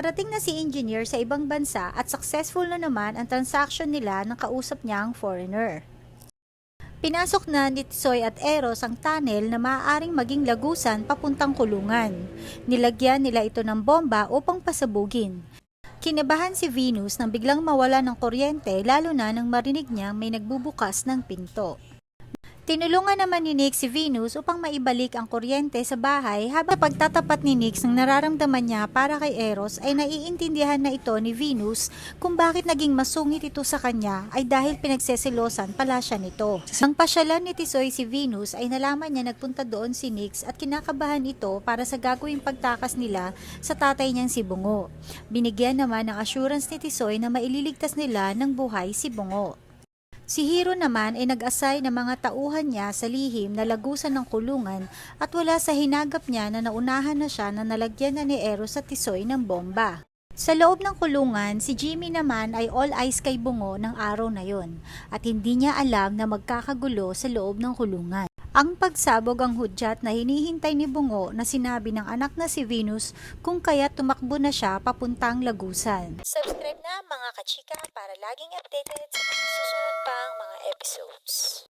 Parating na si engineer sa ibang bansa at successful na naman ang transaction nila ng kausap niyang foreigner. Pinasok na ni Tisoy at Eros ang tunnel na maaaring maging lagusan papuntang kulungan. Nilagyan nila ito ng bomba upang pasabugin. Kinabahan si Venus nang biglang mawala ng kuryente lalo na nang marinig niya may nagbubukas ng pinto. Tinulungan naman ni Nick si Venus upang maibalik ang kuryente sa bahay habang pagtatapat ni Nick ng nararamdaman niya para kay Eros ay naiintindihan na ito ni Venus kung bakit naging masungit ito sa kanya ay dahil pinagseselosan pala siya nito. Nang pasyalan ni Tisoy si Venus ay nalaman niya nagpunta doon si Nix at kinakabahan ito para sa gagawing pagtakas nila sa tatay niyang si Bungo. Binigyan naman ng assurance ni Tisoy na maililigtas nila ng buhay si Bungo. Si Hiro naman ay nag-asay ng mga tauhan niya sa lihim na lagusan ng kulungan at wala sa hinagap niya na naunahan na siya na nalagyan na ni Eros at Tisoy ng bomba. Sa loob ng kulungan, si Jimmy naman ay all eyes kay Bungo ng araw na yon at hindi niya alam na magkakagulo sa loob ng kulungan. Ang pagsabog ang hudyat na hinihintay ni Bungo na sinabi ng anak na si Venus kung kaya tumakbo na siya papuntang lagusan. Subscribe na mga kachika para laging updated sa mga susunod pang mga episodes.